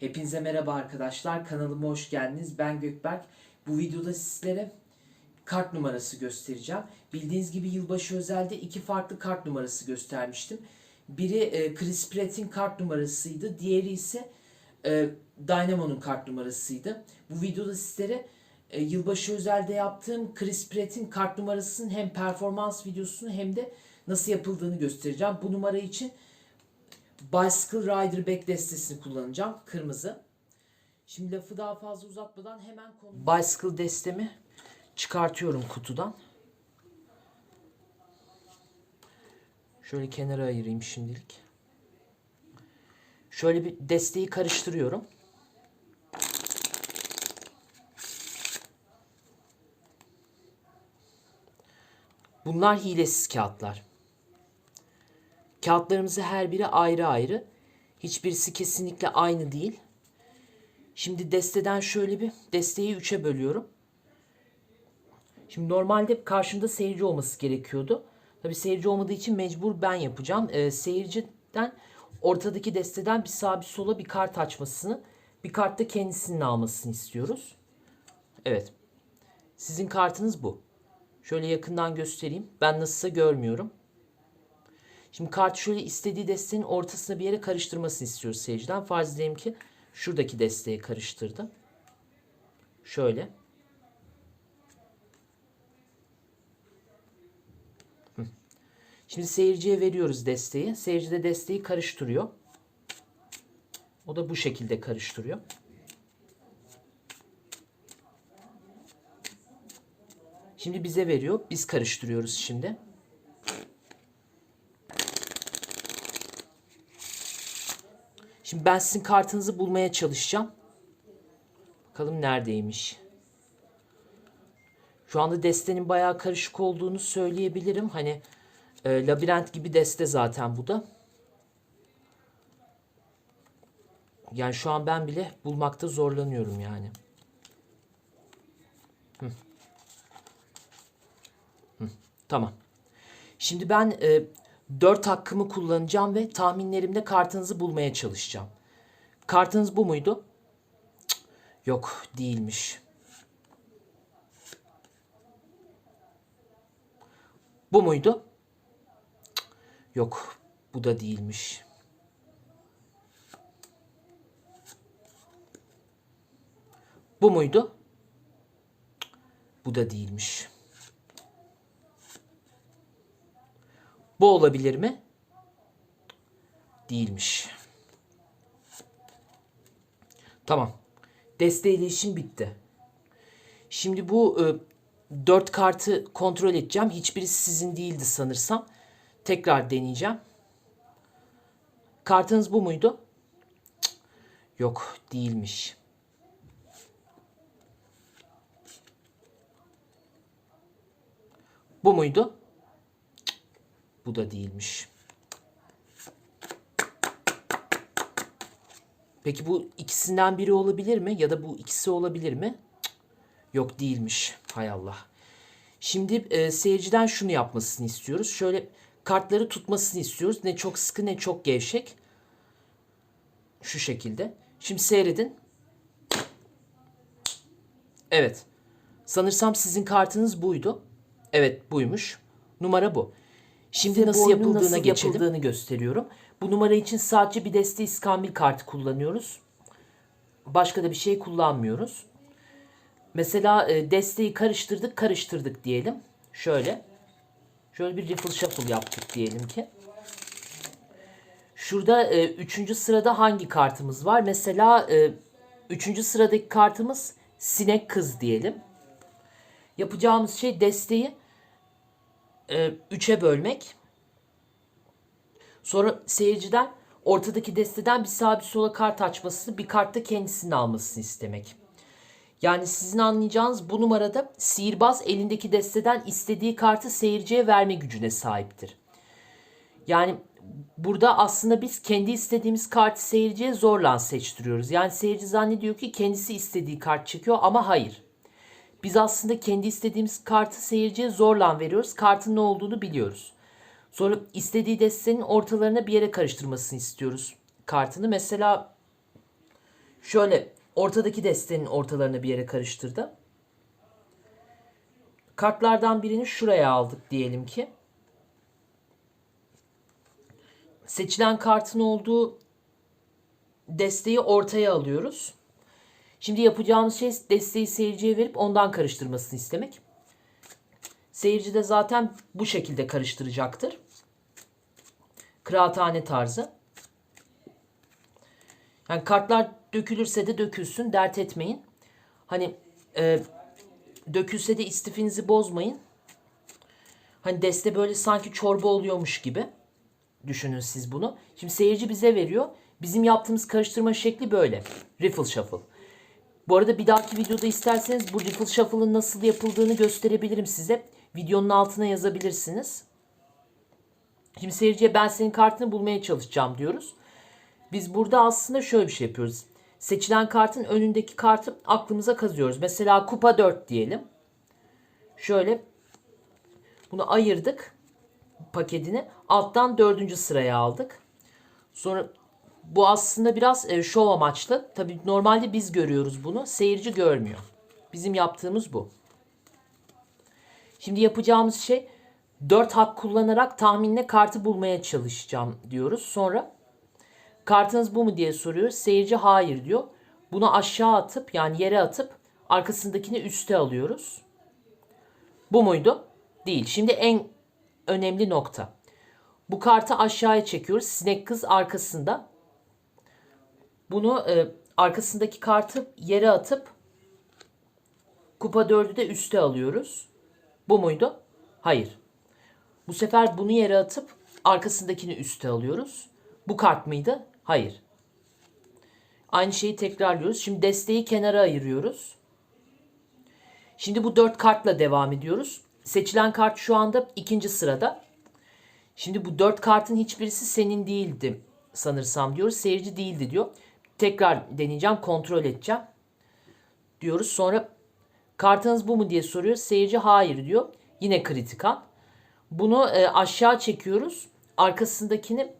Hepinize merhaba arkadaşlar. Kanalıma hoş geldiniz. Ben Gökberk. Bu videoda sizlere kart numarası göstereceğim. Bildiğiniz gibi yılbaşı özelde iki farklı kart numarası göstermiştim. Biri e, Chris Pratt'in kart numarasıydı. Diğeri ise e, Dynamo'nun kart numarasıydı. Bu videoda sizlere e, yılbaşı özelde yaptığım Chris Pratt'in kart numarasının hem performans videosunu hem de nasıl yapıldığını göstereceğim. Bu numara için Bicycle Rider Back destesini kullanacağım. Kırmızı. Şimdi lafı daha fazla uzatmadan hemen konu... Bicycle destemi çıkartıyorum kutudan. Şöyle kenara ayırayım şimdilik. Şöyle bir desteği karıştırıyorum. Bunlar hilesiz kağıtlar. Kağıtlarımızı her biri ayrı ayrı. Hiçbirisi kesinlikle aynı değil. Şimdi desteden şöyle bir desteği üçe bölüyorum. Şimdi normalde karşımda seyirci olması gerekiyordu. Tabi seyirci olmadığı için mecbur ben yapacağım. Ee, seyirciden ortadaki desteden bir sağa bir sola bir kart açmasını, bir kart da kendisinin almasını istiyoruz. Evet. Sizin kartınız bu. Şöyle yakından göstereyim. Ben nasılsa görmüyorum. Şimdi kart şöyle istediği desteğin ortasına bir yere karıştırmasını istiyoruz seyirciden. Farz edelim ki şuradaki desteği karıştırdı. Şöyle. Şimdi seyirciye veriyoruz desteği. Seyirci de desteği karıştırıyor. O da bu şekilde karıştırıyor. Şimdi bize veriyor. Biz karıştırıyoruz şimdi. Şimdi ben sizin kartınızı bulmaya çalışacağım. Bakalım neredeymiş. Şu anda destenin bayağı karışık olduğunu söyleyebilirim. Hani e, labirent gibi deste zaten bu da. Yani şu an ben bile bulmakta zorlanıyorum yani. Hı. Hı. Tamam. Şimdi ben e, 4 hakkımı kullanacağım ve tahminlerimde kartınızı bulmaya çalışacağım. Kartınız bu muydu? Yok değilmiş. Bu muydu? Yok bu da değilmiş. Bu muydu? Bu da değilmiş. Bu olabilir mi? Değilmiş. Tamam. Desteğiyle işim bitti. Şimdi bu e, 4 kartı kontrol edeceğim. Hiçbirisi sizin değildi sanırsam. Tekrar deneyeceğim. Kartınız bu muydu? Cık, yok değilmiş. Bu muydu? Bu da değilmiş. Peki bu ikisinden biri olabilir mi? Ya da bu ikisi olabilir mi? Yok değilmiş. Hay Allah. Şimdi e, seyirciden şunu yapmasını istiyoruz. Şöyle kartları tutmasını istiyoruz. Ne çok sıkı ne çok gevşek. Şu şekilde. Şimdi seyredin. Evet. Sanırsam sizin kartınız buydu. Evet buymuş. Numara bu. Şimdi Size nasıl yapıldığına nasıl geçelim. yapıldığını gösteriyorum. Bu numara için sadece bir deste iskambil kartı kullanıyoruz. Başka da bir şey kullanmıyoruz. Mesela e, desteği karıştırdık karıştırdık diyelim. Şöyle. Şöyle bir riffle shuffle yaptık diyelim ki. Şurada e, üçüncü sırada hangi kartımız var? Mesela e, üçüncü sıradaki kartımız sinek kız diyelim. Yapacağımız şey desteği e, üçe bölmek. Sonra seyirciden ortadaki desteden bir sağa bir sola kart açmasını, bir kart da kendisini almasını istemek. Yani sizin anlayacağınız bu numarada sihirbaz elindeki desteden istediği kartı seyirciye verme gücüne sahiptir. Yani burada aslında biz kendi istediğimiz kartı seyirciye zorla seçtiriyoruz. Yani seyirci zannediyor ki kendisi istediği kart çekiyor ama hayır. Biz aslında kendi istediğimiz kartı seyirciye zorla veriyoruz. Kartın ne olduğunu biliyoruz. Sonra istediği destenin ortalarına bir yere karıştırmasını istiyoruz kartını. Mesela Şöyle ortadaki destenin ortalarını bir yere karıştırdım. Kartlardan birini şuraya aldık diyelim ki. Seçilen kartın olduğu desteği ortaya alıyoruz. Şimdi yapacağımız şey desteği seyirciye verip ondan karıştırmasını istemek. Seyirci de zaten bu şekilde karıştıracaktır. Kıraathane tarzı. Yani kartlar dökülürse de dökülsün dert etmeyin. Hani e, dökülse de istifinizi bozmayın. Hani deste böyle sanki çorba oluyormuş gibi. Düşünün siz bunu. Şimdi seyirci bize veriyor. Bizim yaptığımız karıştırma şekli böyle. Riffle shuffle. Bu arada bir dahaki videoda isterseniz bu riffle shuffle'ın nasıl yapıldığını gösterebilirim size. Videonun altına yazabilirsiniz. Şimdi seyirciye ben senin kartını bulmaya çalışacağım diyoruz. Biz burada aslında şöyle bir şey yapıyoruz. Seçilen kartın önündeki kartı aklımıza kazıyoruz. Mesela kupa 4 diyelim. Şöyle bunu ayırdık paketini. Alttan dördüncü sıraya aldık. Sonra bu aslında biraz e, şov amaçlı. Tabii normalde biz görüyoruz bunu. Seyirci görmüyor. Bizim yaptığımız bu. Şimdi yapacağımız şey 4 hak kullanarak tahminle kartı bulmaya çalışacağım diyoruz. Sonra kartınız bu mu diye soruyoruz. Seyirci hayır diyor. Bunu aşağı atıp yani yere atıp arkasındakini üste alıyoruz. Bu muydu? Değil. Şimdi en önemli nokta. Bu kartı aşağıya çekiyoruz. Sinek kız arkasında. Bunu e, arkasındaki kartı yere atıp kupa 4'ü de üste alıyoruz. Bu muydu? Hayır. Bu sefer bunu yere atıp arkasındakini üste alıyoruz. Bu kart mıydı? Hayır. Aynı şeyi tekrarlıyoruz. Şimdi desteği kenara ayırıyoruz. Şimdi bu dört kartla devam ediyoruz. Seçilen kart şu anda ikinci sırada. Şimdi bu dört kartın hiçbirisi senin değildi sanırsam diyoruz. Seyirci değildi diyor. Tekrar deneyeceğim, kontrol edeceğim. Diyoruz. Sonra kartınız bu mu diye soruyor. Seyirci hayır diyor. Yine kritik an. Bunu e, aşağı çekiyoruz. Arkasındakini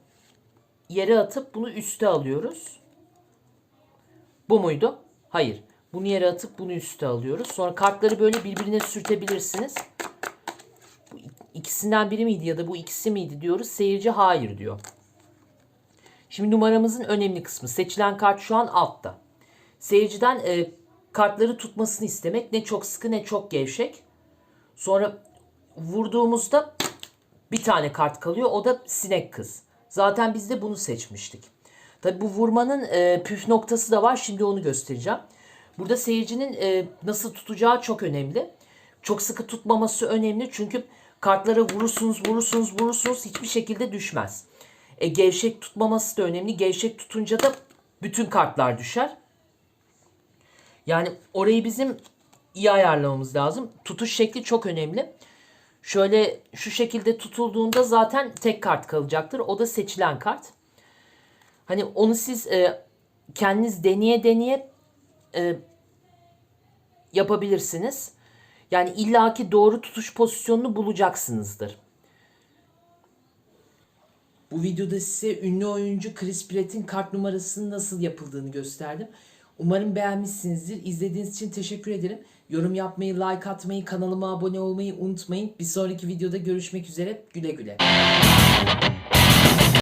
yere atıp bunu üste alıyoruz. Bu muydu? Hayır. Bunu yere atıp bunu üste alıyoruz. Sonra kartları böyle birbirine sürtebilirsiniz. Bu ikisinden biri miydi ya da bu ikisi miydi diyoruz. Seyirci hayır diyor. Şimdi numaramızın önemli kısmı. Seçilen kart şu an altta. Seyirciden e, kartları tutmasını istemek ne çok sıkı ne çok gevşek. Sonra vurduğumuzda bir tane kart kalıyor. O da sinek kız. Zaten biz de bunu seçmiştik. Tabi bu vurmanın e, püf noktası da var. Şimdi onu göstereceğim. Burada seyircinin e, nasıl tutacağı çok önemli. Çok sıkı tutmaması önemli. Çünkü kartlara vurursunuz, vurursunuz, vurursunuz hiçbir şekilde düşmez. E, gevşek tutmaması da önemli. Gevşek tutunca da bütün kartlar düşer. Yani orayı bizim iyi ayarlamamız lazım. Tutuş şekli çok önemli. Şöyle şu şekilde tutulduğunda zaten tek kart kalacaktır. O da seçilen kart. Hani onu siz e, kendiniz deneye deneye e, yapabilirsiniz. Yani illaki doğru tutuş pozisyonunu bulacaksınızdır. Bu videoda size ünlü oyuncu Chris Pratt'in kart numarasının nasıl yapıldığını gösterdim. Umarım beğenmişsinizdir. İzlediğiniz için teşekkür ederim. Yorum yapmayı, like atmayı, kanalıma abone olmayı unutmayın. Bir sonraki videoda görüşmek üzere. Güle güle.